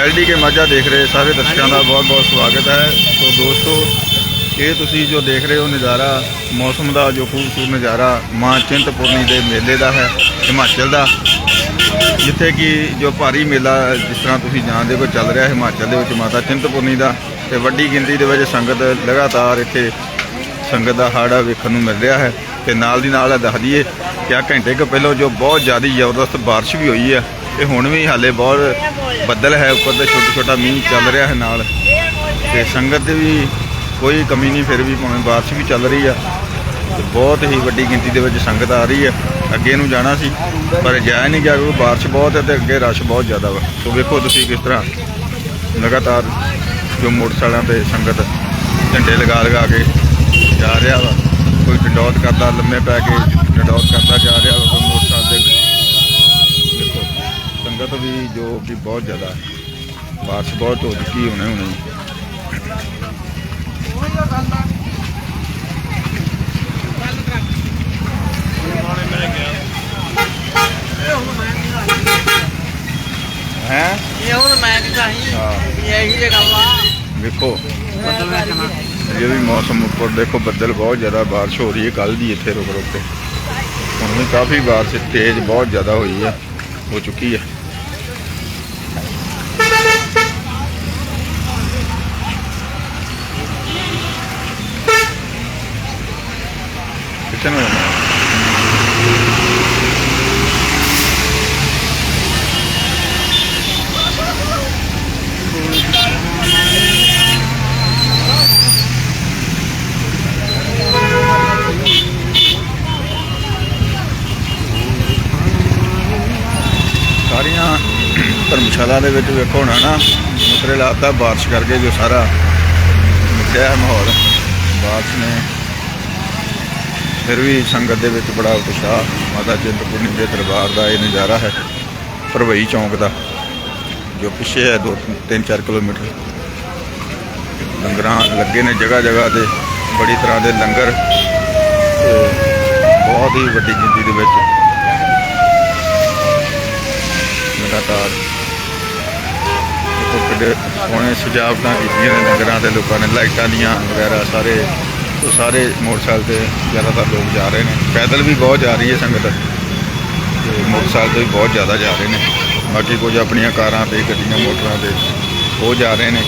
LD ਕੇ ਮਾਝਾ ਦੇਖ ਰਹੇ ਸਾਰੇ ਦਰਸ਼ਕਾਂ ਦਾ ਬਹੁਤ-ਬਹੁਤ ਸਵਾਗਤ ਹੈ। ਸੋ ਦੋਸਤੋ ਇਹ ਤੁਸੀਂ ਜੋ ਦੇਖ ਰਹੇ ਹੋ ਨਜ਼ਾਰਾ ਮੌਸਮ ਦਾ ਜੋ ਖੂਬਸੂਰਤ ਨਜ਼ਾਰਾ ਮਾਂ ਚਿੰਤਪੁਰਨੀ ਦੇ ਮੇਲੇ ਦਾ ਹੈ ਹਿਮਾਚਲ ਦਾ ਜਿੱਥੇ ਕਿ ਜੋ ਭਾਰੀ ਮੇਲਾ ਜਿਸ ਤਰ੍ਹਾਂ ਤੁਸੀਂ ਜਾਣਦੇ ਹੋ ਚੱਲ ਰਿਹਾ ਹਿਮਾਚਲ ਦੇ ਵਿੱਚ ਮਾਤਾ ਚਿੰਤਪੁਰਨੀ ਦਾ ਤੇ ਵੱਡੀ ਗਿਣਤੀ ਦੇ ਵਿੱਚ ਸੰਗਤ ਲਗਾਤਾਰ ਇੱਥੇ ਸੰਗਤ ਦਾ ਹਾੜਾ ਵੇਖਣ ਨੂੰ ਮਿਲ ਰਿਹਾ ਹੈ। ਤੇ ਨਾਲ ਦੀ ਨਾਲ ਇਹ ਦੱਸ ਦਈਏ ਕਿ ਆ ਘੰਟੇ ਕੁ ਪਹਿਲਾਂ ਜੋ ਬਹੁਤ ਜ਼ਿਆਦਾ ਜ਼ਬਰਦਸਤ ਬਾਰਿਸ਼ ਵੀ ਹੋਈ ਹੈ। ਤੇ ਹੁਣ ਵੀ ਹਾਲੇ ਬਹੁਤ ਬੱਦਲ ਹੈ, ਉੱਪਰ ਤੇ ਛੋਟਾ ਛੋਟਾ ਮੀਂਹ ਚੱਲ ਰਿਹਾ ਹੈ ਨਾਲ। ਤੇ ਸੰਗਤ ਦੀ ਵੀ ਕੋਈ ਕਮੀ ਨਹੀਂ, ਫਿਰ ਵੀ ਭਾਵੇਂ ਬਾਰਿਸ਼ ਵੀ ਚੱਲ ਰਹੀ ਆ। ਤੇ ਬਹੁਤ ਹੀ ਵੱਡੀ ਗਿਣਤੀ ਦੇ ਵਿੱਚ ਸੰਗਤ ਆ ਰਹੀ ਹੈ। ਅੱਗੇ ਨੂੰ ਜਾਣਾ ਸੀ, ਪਰ ਜਾਇਆ ਨਹੀਂ ਗਿਆ ਕਿਉਂਕਿ ਬਾਰਿਸ਼ ਬਹੁਤ ਹੈ ਤੇ ਅੱਗੇ ਰਸ਼ ਬਹੁਤ ਜ਼ਿਆਦਾ ਵਾ। ਸੋ ਵੇਖੋ ਤੁਸੀਂ ਕਿਸ ਤਰ੍ਹਾਂ ਲਗਾਤਾਰ ਜੋ ਮੋਟਰਸਾਈਕਲਾਂ ਤੇ ਸੰਗਤ ਝੰਡੇ ਲਗਾ ਲਗਾ ਕੇ ਜਾ ਰਿਹਾ ਵਾ। ਕੋਈ ਡੰਡੌਤ ਕਰਦਾ, ਲੰਮੇ ਪੈ ਕੇ ਡੰਡੌਤ ਕਰਦਾ ਜਾ ਰਿਹਾ ਵਾ ਕੋਈ ਮੋਟਰਸਾਈਕਲ ਤੇ ਦੇਖੋ ਸੰਗਤ ਵੀ ਜੋ ਕਿ ਬਹੁਤ ਜ਼ਿਆਦਾ ਬਾਰਿਸ਼ ਬਹੁਤ ਹੋ ਚੁੱਕੀ ਹੁਣੇ ਹੁਣੇ। ਹੈ? ਇਹ ਹੁਣ ਮੈਂ ਕੀ ਕਹੀਂ ਹਾਂ। ਇਹ ਇਹੀ ਜੇ ਗੱਲ ਆ ਵੇਖੋ ਬਦਲ ਵੇਖਣਾ ਅਜੇ ਵੀ ਮੌਸਮ ਉੱਪਰ ਦੇਖੋ, ਬੱਦਲ ਬਹੁਤ ਜ਼ਿਆਦਾ ਬਾਰਿਸ਼ ਹੋ ਰਹੀ ਹੈ ਕੱਲ ਦੀ ਇੱਥੇ ਰੁਕ ਰੁਕ ਕੇ ਹੁਣ ਵੀ ਕਾਫੀ ਬਾਰਿਸ਼ ਤੇਜ਼ ਬਹੁਤ ਜ਼ਿਆਦਾ ਹੋਈ ਹੈ ਹੋ ਚੁੱਕੀ ਹੈ ਕਿੱਥੇ ਨੂੰ ਜਾਣਾ ਸਾਰੀਆਂ ਧਰਮਸ਼ਾਲਾ ਦੇ ਵਿੱਚ ਵੇਖੋ ਹੋਣਾ ਨਾ ਮੁਤਰੇ ਲਾਤਾ, ਬਾਰਿਸ਼ ਕਰਕੇ ਜੋ ਸਾਰਾ ਮਿੱਟਿਆ ਹੈ ਮਾਹੌਲ। ਬਾਰਿਸ਼ ਨੇ ਫਿਰ ਵੀ ਸੰਗਤ ਦੇ ਵਿੱਚ ਬੜਾ ਉਤਸ਼ਾਹ। ਮਾਤਾ ਚਿੰਤਪੁਰਨੀ ਦੇ ਦਰਬਾਰ ਦਾ ਇਹ ਨਜ਼ਾਰਾ ਹੈ, ਭਰਵਈ ਚੌਂਕ ਦਾ, ਜੋ ਪਿੱਛੇ ਹੈ 2-3-4 ਕਿਲੋਮੀਟਰ। ਲੰਗਰਾਂ ਲੱਗੇ ਨੇ ਜਗ੍ਹਾ ਜਗ੍ਹਾ ਤੇ, ਬੜੀ ਤਰ੍ਹਾਂ ਦੇ ਲੰਗਰ ਬਹੁਤ ਹੀ ਵੱਡੀ ਗਿਣਤੀ ਦੇ ਵਿੱਚ ਲਗਾਤਾਰ ਦੇਖੋ ਸੋਹਣੇ ਸਜਾਵਟਾਂ ਕੀਤੀਆਂ ਨੇ ਨਗਰਾਂ ਦੇ ਲੋਕਾਂ ਨੇ, ਲਾਈਟਾਂ ਦੀਆਂ ਵਗੈਰਾ ਸਾਰੇ, ਉਹ ਸਾਰੇ ਮੋਟਰਸਾਈਕਲ ਤੇ ਜ਼ਿਆਦਾਤਰ ਲੋਕ ਜਾ ਰਹੇ ਨੇ। ਪੈਦਲ ਵੀ ਬਹੁਤ ਜਾ ਰਹੀ ਹੈ ਸੰਗਤ। ਤੇ ਮੋਟਰਸਾਈਕਲ ਤੇ ਵੀ ਬਹੁਤ ਜ਼ਿਆਦਾ ਜਾ ਰਹੇ ਨੇ। ਬਾਕੀ ਕੁਝ ਆਪਣੀਆਂ ਕਾਰਾਂ ਤੇ, ਗੱਡੀਆਂ, ਮੋਟਰਾਂ ਤੇ ਉਹ ਜਾ ਰਹੇ ਨੇ।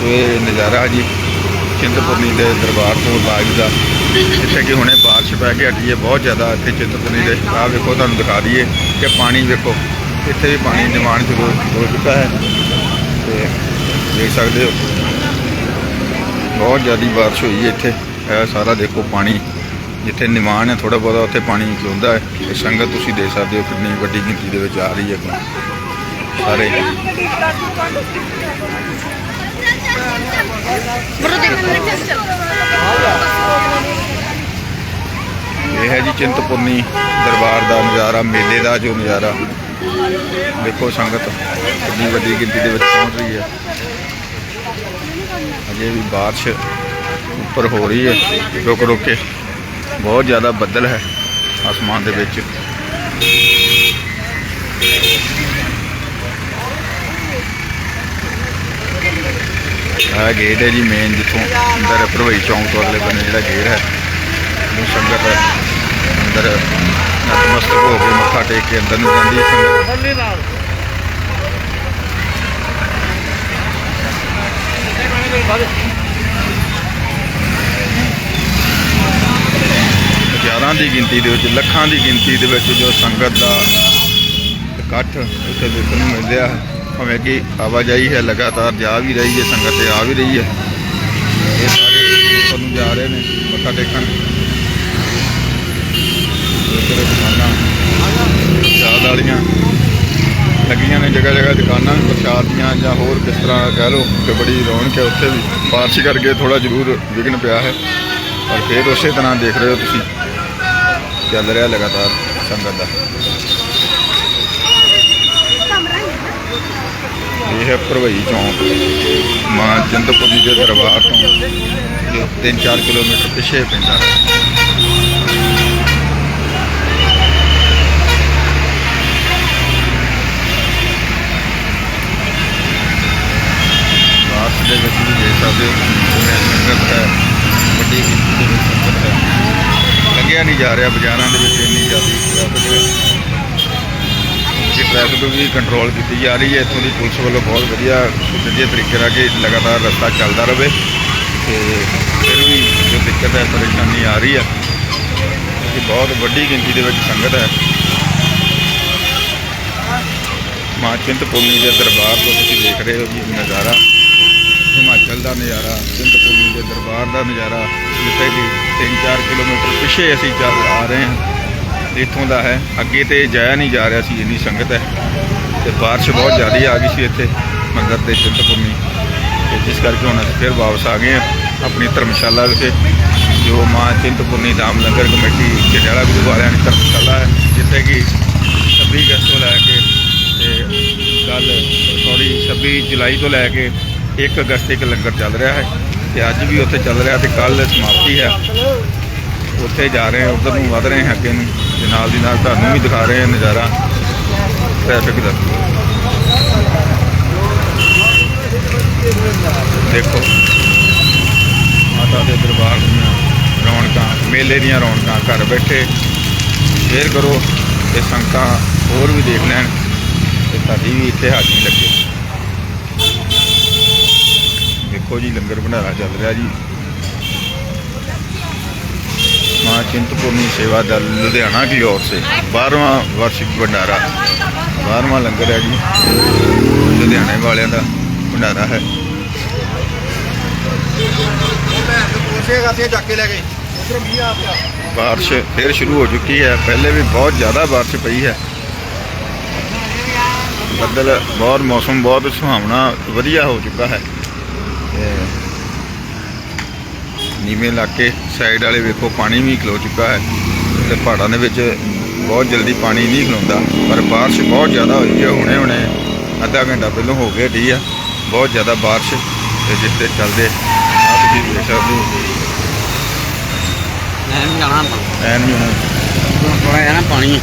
ਸੋ ਇਹ ਨਜ਼ਾਰਾ ਜੀ, ਚਿੰਤਪੁਰਨੀ ਦੇ ਦਰਬਾਰ ਤੋਂ ਲਾਈਵ ਦਾ। ਇੱਥੇ ਕਿ ਹੁਣੇ ਬਾਰਿਸ਼ ਪੈ ਕੇ ਹਟੀ ਹੈ, ਬਹੁਤ ਜ਼ਿਆਦਾ ਇੱਥੇ ਚਿੰਤਪੁਰਨੀ ਦੇ। ਆਹ ਵੇਖੋ, ਤੁਹਾਨੂੰ ਦਿਖਾ ਦਈਏ ਕਿ ਪਾਣੀ ਵੇਖੋ, ਇੱਥੇ ਵੀ ਪਾਣੀ ਨਿਮਾਣ ਜ਼ਰੂਰ ਹੋ ਚੁੱਕਾ ਹੈ। ਤੇ ਦੇਖ ਸਕਦੇ ਹੋ। ਬਹੁਤ ਜ਼ਿਆਦਾ ਬਾਰਿਸ਼ ਹੋਈ ਹੈ ਇੱਥੇ। ਇਹ ਸਾਰਾ ਦੇਖੋ ਪਾਣੀ। ਜਿੱਥੇ ਨਿਮਾਣ ਹੈ ਥੋੜਾ ਬਹੁਤਾ ਉੱਥੇ ਪਾਣੀ ਖਲੋਂਦਾ ਹੈ। ਤੇ ਸੰਗਤ ਤੁਸੀਂ ਦੇਖ ਸਕਦੇ ਹੋ ਕਿੰਨੀ ਵੱਡੀ ਗਿਣਤੀ ਦੇ ਵਿੱਚ ਆ ਰਹੀ ਹੈ ਸਾਰੇ। ਇਹ ਹੈ ਜੀ ਚਿੰਤਪੁਰਨੀ ਦਰਬਾਰ ਦਾ ਨਜ਼ਾਰਾ ਮੇਲੇ ਦਾ ਜੋ ਨਜ਼ਾਰਾ। ਦੇਖੋ ਸੰਗਤ, ਕਿੰਨੀ ਵੱਡੀ ਗਿਣਤੀ ਦੇ ਵਿੱਚ ਪਹੁੰਚ ਰਹੀ ਹੈ। ਅਜੇ ਵੀ ਬਾਰਿਸ਼ ਉੱਪਰ ਹੋ ਰਹੀ ਹੈ। ਰੁਕ ਰੁਕ ਕੇ ਬਹੁਤ ਜ਼ਿਆਦਾ ਬੱਦਲ ਹੈ ਆਸਮਾਨ ਦੇ ਵਿੱਚ। ਆਹ ਗੇਟ ਹੈ ਜੀ ਮੇਨ ਜਿੱਥੋਂ ਅੰਦਰ ਭਰਵਈ ਚੌਂਕ ਤੋਂ ਅਗਲੇ ਬੰਨੇ ਜਿਹੜਾ ਗੇਟ ਹੈ, ਉਹ ਸੰਗਤ ਅੰਦਰ ਨਤਮਸਤਕ ਹੋ ਕੇ ਮੱਥਾ ਟੇਕ ਕੇ ਅੰਦਰ ਨੂੰ ਜਾਂਦੀ ਹੈ ਸੰਗਤ। ਥੱਲੇ ਨਾਲ। ਹਜ਼ਾਰਾਂ ਦੀ ਗਿਣਤੀ ਦੇ ਵਿੱਚ ਲੱਖਾਂ ਦੀ ਗਿਣਤੀ ਦੇ ਵਿੱਚ ਜੋ ਸੰਗਤ ਦਾ ਇਕੱਠ ਉੱਥੇ ਦੇਖਣ ਨੂੰ ਮਿਲ ਰਿਹਾ ਹੈ ਭਾਵੇਂ ਕਿ ਆਵਾਜਾਈ ਹੈ ਲਗਾਤਾਰ ਜਾ ਵੀ ਰਹੀ ਹੈ ਸੰਗਤ ਤੇ ਆ ਵੀ ਰਹੀ ਹੈ। ਇਹ ਸਾਰੇ ਉੱਪਰ ਨੂੰ ਜਾ ਰਹੇ ਨੇ ਮੱਥਾ ਟੇਕਣ। ਇੱਧਰ ਦੁਕਾਨਾਂ ਪ੍ਰਸ਼ਾਦ ਵਾਲੀਆਂ ਲੱਗੀਆਂ ਨੇ ਜਗ੍ਹਾ ਜਗ੍ਹਾ ਦੁਕਾਨਾਂ, ਪ੍ਰਸ਼ਾਦ ਦੀਆਂ ਜਾਂ ਹੋਰ ਕਿਸ ਤਰ੍ਹਾਂ ਕਹਿ ਲਓ ਕਿ ਬੜੀ ਰੌਣਕ ਹੈ ਉੱਥੇ ਵੀ। ਬਾਰਿਸ਼ ਕਰਕੇ ਥੋੜਾ ਜ਼ਰੂਰ ਵਿਘਨ ਪਿਆ ਹੈ। ਪਰ ਫਿਰ ਉਸੇ ਤਰ੍ਹਾਂ ਦੇਖ ਰਹੇ ਹੋ ਤੁਸੀਂ। ਚੱਲ ਰਿਹਾ ਲਗਾਤਾਰ ਸੰਗਤ ਦਾ। ਇਹ ਹੈ ਭਰਵਈ ਚੌਂਕ। ਮਾਂ ਚਿੰਤਪੁਰਨੀ ਦੇ ਦਰਬਾਰ ਤੋਂ। ਜੋ 3-4 ਕਿਲੋਮੀਟਰ ਪਿੱਛੇ ਪੈਂਦਾ ਹੈ। ਸਕਦੇ ਹੋ ਸੰਗਤ ਹੈ, ਵੱਡੀ ਗਿਣਤੀ ਦੇ ਵਿੱਚ ਸੰਗਤ ਹੈ। ਲੱਗਿਆ ਨਹੀਂ ਜਾ ਰਿਹਾ, ਬਾਜ਼ਾਰਾਂ ਦੇ ਵਿੱਚ ਇੰਨੀ ਜ਼ਿਆਦਾ ਟ੍ਰੈਫਿਕ ਹੈ। ਕਿ ਟ੍ਰੈਫਿਕ ਵੀ ਕੰਟਰੋਲ ਕੀਤੀ ਜਾ ਰਹੀ ਹੈ, ਇੱਥੋਂ ਦੀ ਪੁਲਿਸ ਵੱਲੋਂ ਬਹੁਤ ਵਧੀਆ ਵਧੀਆ ਤਰੀਕੇ ਨਾਲ ਕਿ ਲਗਾਤਾਰ ਰਸਤਾ ਚੱਲਦਾ ਰਹੇ। ਤੇ ਫਿਰ ਵੀ ਜੋ ਦਿੱਕਤ ਹੈ, ਪਰੇਸ਼ਾਨੀ ਆ ਰਹੀ ਹੈ। ਕਿ ਬਹੁਤ ਵੱਡੀ ਗਿਣਤੀ ਦੇ ਵਿੱਚ ਸੰਗਤ ਹੈ। ਮਾਂ ਚਿੰਤਪੁਰਨੀ ਦੇ ਦਰਬਾਰ ਤੋਂ ਤੁਸੀਂ ਦੇਖ ਰਹੇ ਹੋ ਜੀ ਨਜ਼ਾਰਾ। ਹਿਮਾਚਲ ਦਾ ਨਜ਼ਾਰਾ ਚਿੰਤਪੁਰਨੀ ਦੇ ਦਰਬਾਰ ਦਾ ਨਜ਼ਾਰਾ, ਜਿੱਥੇ ਕਿ 3-4 ਕਿਲੋਮੀਟਰ ਪਿੱਛੇ ਅਸੀਂ ਚੱਲ ਆ ਰਹੇ ਹਾਂ। ਇੱਥੋਂ ਦਾ ਹੈ। ਅੱਗੇ ਤੇ ਜਾਇਆ ਨਹੀਂ ਜਾ ਰਿਹਾ ਸੀ ਇੰਨੀ ਸੰਗਤ ਹੈ। ਤੇ ਬਾਰਿਸ਼ ਬਹੁਤ ਜ਼ਿਆਦਾ ਆ ਗਈ ਸੀ ਇੱਥੇ, ਮੰਦਰ ਦੇ ਚਿੰਤਪੁਰਨੀ ਤੇ ਜਿਸ ਕਰਕੇ ਹੁਣ ਅਸੀਂ ਫਿਰ ਵਾਪਸ ਆ ਗਏ ਹਾਂ ਆਪਣੀ ਧਰਮਸ਼ਾਲਾ ਵਿਖੇ, ਜੋ ਮਾਂ ਚਿੰਤਪੁਰਨੀ ਧਾਮ ਲੰਗਰ ਕਮੇਟੀ ਜਟਾਲਾ ਗੁਰੂ ਵਾਲਿਆਂ ਦੀ ਧਰਮਸ਼ਾਲਾ ਹੈ, ਜਿੱਥੇ ਕਿ 26 ਅਗਸਤ ਤੋਂ ਲੈ ਕੇ ਤੇ ਕੱਲ ਸੌਰੀ 26 ਜੁਲਾਈ ਤੋਂ ਲੈ ਕੇ 1 ਅਗਸਤ ਤੱਕ ਲੰਗਰ ਚੱਲ ਰਿਹਾ ਹੈ ਤੇ ਅੱਜ ਵੀ ਉੱਥੇ ਚੱਲ ਰਿਹਾ ਤੇ ਕੱਲ ਸਮਾਪਤੀ ਹੈ। ਉੱਥੇ ਜਾ ਰਹੇ ਹਾਂ, ਉਧਰ ਨੂੰ ਵਧ ਰਹੇ ਹਾਂ ਅੱਗੇ ਨੂੰ ਤੇ ਨਾਲ ਦੀ ਨਾਲ ਤੁਹਾਨੂੰ ਵੀ ਦਿਖਾ ਰਹੇ ਹਾਂ ਨਜ਼ਾਰਾ ਟ੍ਰੈਫਿਕ ਦਾ। ਦੇਖੋ, ਮਾਤਾ ਦੇ ਦਰਬਾਰ ਦੀਆਂ ਰੌਣਕਾਂ, ਮੇਲੇ ਦੀਆਂ ਰੌਣਕਾਂ, ਘਰ ਬੈਠੇ, ਸ਼ੇਅਰ ਕਰੋ ਤੇ ਸੰਗਤਾਂ ਹੋਰ ਵੀ ਦੇਖ ਲੈਣ ਤੇ ਸਾਡੀ ਵੀ ਇੱਥੇ ਹਾਜ਼ਰੀ ਲੱਗੇ। ਦੇਖੋ ਜੀ ਲੰਗਰ ਭੰਡਾਰਾ ਚੱਲ ਰਿਹਾ ਜੀ माँ चिंतपूर्णी सेवा दल लुधियाना की ओर से बारहवां वार्षिक भंडारा बारहवां लंगर है जी लुधियाने वाले का भंडारा है बारिश फिर शुरू हो चुकी है पहले भी बहुत ज़्यादा बारिश पई है ਬੱਦਲ ਬਹੁਤ ਮੌਸਮ ਬਹੁਤ ਸੁਹਾਵਣਾ ਵਧੀਆ ਹੋ ਚੁੱਕਾ ਹੈ ਤੇ ਨੀਵੇਂ ਇਲਾਕੇ ਸਾਈਡ ਵਾਲੇ ਵੇਖੋ ਪਾਣੀ ਵੀ ਖਲੋ ਚੁੱਕਾ ਹੈ ਤੇ ਪਹਾੜਾਂ ਦੇ ਵਿੱਚ ਬਹੁਤ ਜਲਦੀ ਪਾਣੀ ਨਹੀਂ ਖਲੋਂਦਾ ਪਰ ਬਾਰਿਸ਼ ਬਹੁਤ ਜ਼ਿਆਦਾ ਹੋਈ ਹੈ ਹੁਣੇ ਹੁਣੇ ਅੱਧਾ ਘੰਟਾ ਪਹਿਲਾਂ ਹੋ ਗਿਆ ਢੀ ਆ ਬਹੁਤ ਜ਼ਿਆਦਾ ਬਾਰਿਸ਼ ਤੇ ਜਿਸ ਤੇ ਚੱਲਦੇ ਆ ਤੁਸੀਂ ਦੇਖ ਸਕਦੇ ਹੋ। ਵੀ ਜਾਣਾ ਐਨ ਵੀ ਹੁਣ ਥੋੜਾ ਨਾ ਪਾਣੀ।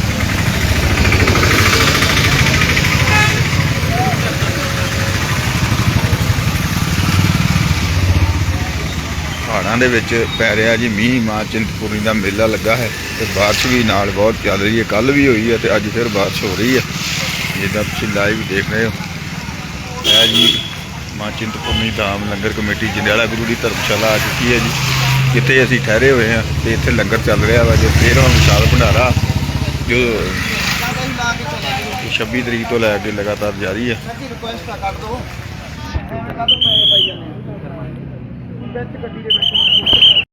ਪਹਾੜਾਂ ਦੇ ਵਿੱਚ ਪੈ ਰਿਹਾ ਜੀ ਮੀਂਹ, ਮਾਂ ਚਿੰਤਪੁਰਨੀ ਦਾ ਮੇਲਾ ਲੱਗਾ ਹੈ ਤੇ ਬਾਰਿਸ਼ ਵੀ ਨਾਲ ਬਹੁਤ ਚੱਲ ਰਹੀ ਹੈ। ਕੱਲ ਵੀ ਹੋਈ ਹੈ ਤੇ ਅੱਜ ਫਿਰ ਬਾਰਿਸ਼ ਹੋ ਰਹੀ ਹੈ। ਜਿੱਦਾਂ ਤੁਸੀਂ ਲਾਈਵ ਦੇਖ ਰਹੇ ਹੋ। ਇਹ ਜੀ ਮਾਂ ਚਿੰਤਪੁਰਨੀ ਧਾਮ ਲੰਗਰ ਕਮੇਟੀ ਜੰਡਿਆਲਾ ਗੁਰੂ ਦੀ ਧਰਮਸ਼ਾਲਾ ਆ ਚੁੱਕੀ ਹੈ ਜੀ। ਜਿੱਥੇ ਅਸੀਂ ਠਹਿਰੇ ਹੋਏ ਹਾਂ ਤੇ ਇੱਥੇ ਲੰਗਰ ਚੱਲ ਰਿਹਾ ਵਾ, ਜੋ 13ਵਾਂ ਵਿਸ਼ਾਲ ਭੰਡਾਰਾ ਜੋ 26 ਤਰੀਕ ਤੋਂ ਲੈ ਕੇ ਲਗਾਤਾਰ ਜਾਰੀ ਹੈ ਰਿਕੁਐਸਟ ਕਰ ਦੋ ਕਰ ਦੋ ਪੈਸੇ ਪਾਈ ਜਾਂਦੇ ਵਿੱਚ ਗੱਡੀ ਦੇ ਵਿੱਚ।